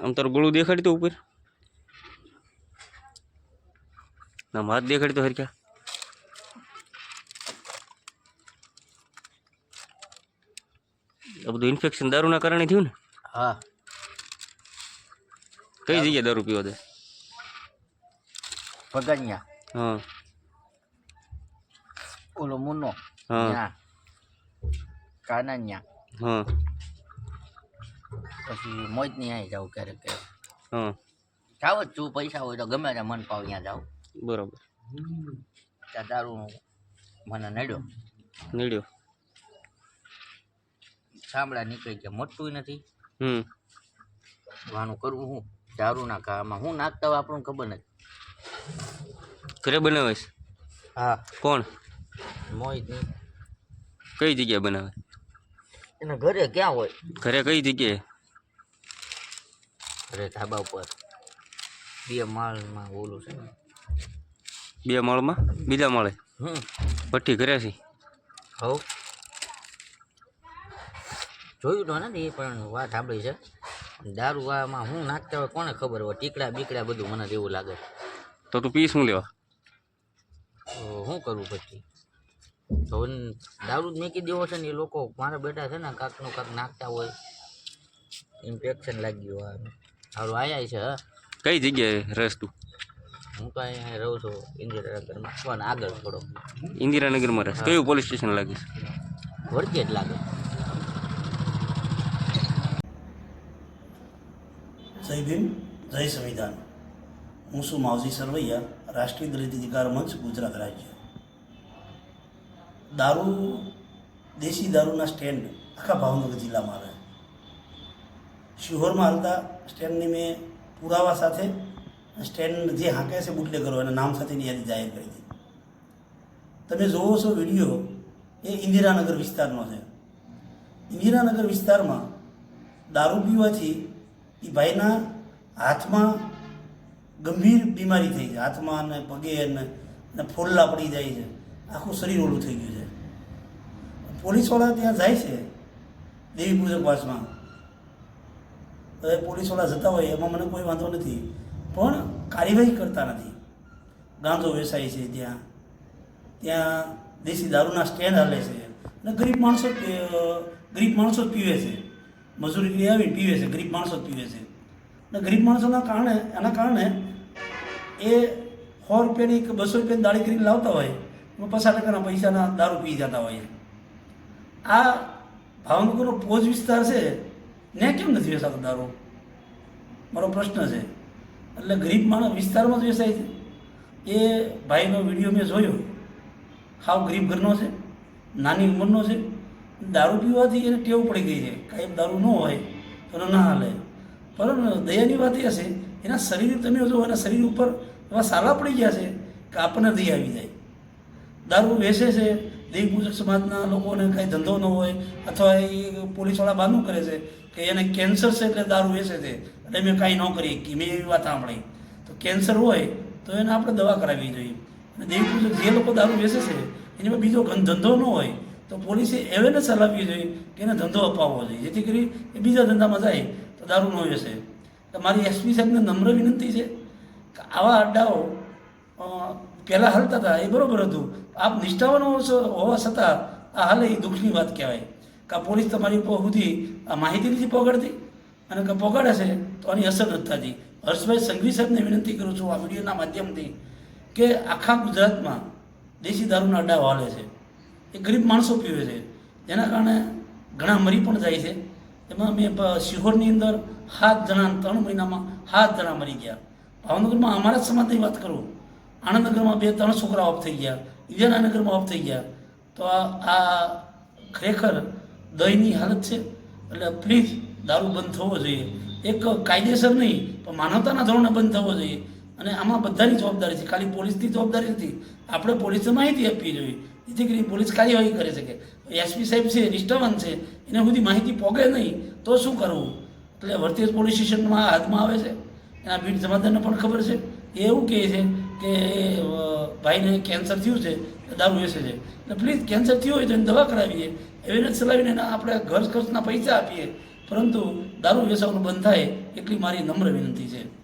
આમ તારું ગળું દેખાડી તો ઉપર? ના હાથ દેખાડી તો હરખ્યા આ બધું ઇન્ફેક્શન દારૂના કારણે થયું ને? હા. કઈ જગ્યાએ દારૂ પીવો તે પગણિયા હા ઓલો મુન્નો હા ત્યાં કાનન્યા હા પછી મોજની આવી જાવ ક્યારેક ક્યારેક હા જાવ જ તું પૈસા હોય તો ગમે ત્યાં મન પાવ ત્યાં જાવ બરાબર ત્યાં દારૂ મને નડ્યો નીડ્યો સાંભળા નીકળી ગયા મોટું નથી હમ વાનું કરવું હું દારૂના કામાં હું નાખતા હોય આપણને ખબર નથી. ઘરે બનાવે છે હા. કોણ? મોહિત કઈ જગ્યાએ બનાવે? એના ઘરે ક્યાં હોય? ઘરે કઈ જગ્યાએ? ઘરે ધાબા ઉપર. બે માળમાં ઓલું છે. બે માળમાં? બીજા માળે? હમ. ભઠ્ઠી ઘરે છે હવ. જોયું તો નથી પણ વાત સાંભળી છે. દારૂ આમાં હું નાખતા હોય કોને ખબર હોય? ટીકડા બીકડા બધું મને એવું લાગે. તો તું પીસ શું લેવા? શું કરવું પછી? તો દારૂ જ મેકી દેવો છે ને એ લોકો. મારા બેટા છે ને કાંકનું કાંક નાખતા હોય. ઇન્ફેક્શન લાગી ગયું આ સારું આયા છે કઈ જગ્યાએ રસ તું? હું તો અહીંયા રહું છું ઇન્દિરાનગરમાં. પણ આગળ થોડો ઇન્દિરાનગરમાં રસ કયું પોલીસ સ્ટેશન લાગે છે? વળગે જ લાગે. જય ભીમ જય સંવિધાન. હું છું માવજી સરવૈયા, રાષ્ટ્રીય દલિત અધિકાર મંચ, ગુજરાત રાજ્ય. દારૂ, દેશી દારૂના સ્ટેન્ડ આખા ભાવનગર જિલ્લામાં આવે. શિહોરમાં હાલતા સ્ટેન્ડની મેં પુરાવા સાથે સ્ટેન્ડ જે હાંકે છે બુટલે કરો એના નામ સાથેની યાદી જાહેર કરી હતી તમે જોવો છો વીડિયો, એ ઇન્દિરાનગર વિસ્તારનો છે. ઇન્દિરાનગર વિસ્તારમાં દારૂ પીવાથી એ ભાઈના હાથમાં ગંભીર બીમારી થઈ છે. હાથમાં ને પગે ને ને ફોલ્લા પડી જાય છે. આખું શરીર ઓલું થઈ ગયું છે. પોલીસવાળા ત્યાં જાય છે, દેવી પૂજક પાસમાં હવે પોલીસવાળા જતા હોય, એમાં મને કોઈ વાંધો નથી. પણ કાર્યવાહી કરતા નથી. ગાંધો વેસાય છે ત્યાં. ત્યાં દેશી દારૂના સ્ટેન્ડ હાલે છે. અને ગરીબ માણસો ગરીબ માણસો જ પીવે છે. મજૂરી આવી, પીવે છે, ગરીબ માણસો જ પીવે છે. અને ગરીબ માણસોના કારણે, એના કારણે એ સો રૂપિયાની કે બસો રૂપિયાની દાળી કરીને લાવતા હોય, એમાં પચાસ ટકાના પૈસાના દારૂ પી જતા હોય. આ ભાવનગરનો પોજ વિસ્તાર છે, ને કેમ નથી વેચાતો દારૂ? મારો પ્રશ્ન છે. એટલે ગરીબ માણસ વિસ્તારમાં જ વેચાય છે. એ ભાઈનો વીડિયો મેં જોયો. હાવ ગરીબ ઘરનો છે, નાની ઉંમરનો છે. દારૂ પીવાથી એને ટેવ પડી ગઈ છે. કાંઈ દારૂ ન હોય, તો એને ના હાલે. પરંતુ દયાની વાત એ હશે એના શરીર, તમે જો એના શરીર ઉપર એવા સારા પડી ગયા છે કે આપણને દયા આવી જાય. દારૂ વેચે છે દેહ પૂજક સમાજના લોકોને કાંઈ ધંધો ન હોય, અથવા એ પોલીસવાળા બાનું કરે છે કે એને કેન્સર છે એટલે દારૂ વેચે છે. એટલે મેં કાંઈ ન કરી કે મેં એવી વાત સાંભળી. તો કેન્સર હોય, તો એને આપણે દવા કરાવવી જોઈએ. અને દેહ પૂજક જે લોકો દારૂ વેચે છે, એની બીજો ધંધો ન હોય તો પોલીસે એવેરનેસ ચલાવવી જોઈએ કે એને ધંધો અપાવવો જોઈએ. જેથી કરી એ બીજા ધંધામાં જાય તો દારૂ ન વેચે તો મારી એસપી સાહેબને નમ્ર વિનંતી છે કે આવા અડ્ડાઓ પહેલાં હાલતા હતા, એ બરાબર હતું. આપ નિષ્ઠાવાન હોવા છતાં આ હાલે એ દુઃખની વાત કહેવાય. કે આ પોલીસ તમારી ઉપર સુધી આ માહિતી નથી પકડતી અને કે પકડે છે તો આની અસર નથી થતી. હર્ષભાઈ સંઘવી સાહેબને વિનંતી કરું છું આ વિડીયોના માધ્યમથી કે આખા ગુજરાતમાં દેશી દારૂના અડ્ડાઓ હાલે છે. એ ગરીબ માણસો પીવે છે. જેના કારણે ઘણા મરી પણ જાય છે. એમાં મેં શિહોરની અંદર સાત જણા, ત્રણ મહિનામાં સાત જણા મરી ગયા. ભાવનગરમાં અમારા જ સમાજની વાત કરું, આણંદનગરમાં બે, ત્રણ છોકરા ઓફ થઈ ગયા, વિજયનગરમાં ઓફ થઈ ગયા. તો આ ખરેખર દયની હાલત છે. એટલે પ્લીઝ દારૂ બંધ થવો જોઈએ. એક કાયદેસર નહીં, પણ માનવતાના ધોરણે બંધ થવો જોઈએ. અને આમાં બધાની જવાબદારી છે. ખાલી પોલીસની જવાબદારી નથી. આપણે પોલીસને માહિતી આપવી જોઈએ. જેથી કરી પોલીસ કાર્યવાહી કરી શકે એસપી સાહેબ છે, નિષ્ઠાવાન છે, એને સુધી માહિતી પોગે નહીં, તો શું કરવું? એટલે વર્તેજ પોલીસ સ્ટેશનમાં હાથમાં આવે છે. એના ભીડ જમાદારને પણ ખબર છે. એ એવું કહે છે કે ભાઈને કેન્સર થયું છે દારૂ વેસે છે. એટલે પ્લીઝ કેન્સર થયું હોય તો એને દવા કરાવીએ. એવેરનેસ ચલાવીને આપણે ઘર ખર્ચના પૈસા આપીએ. પરંતુ દારૂ વેસાવાનું બંધ થાય એટલી મારી નમ્ર વિનંતી છે.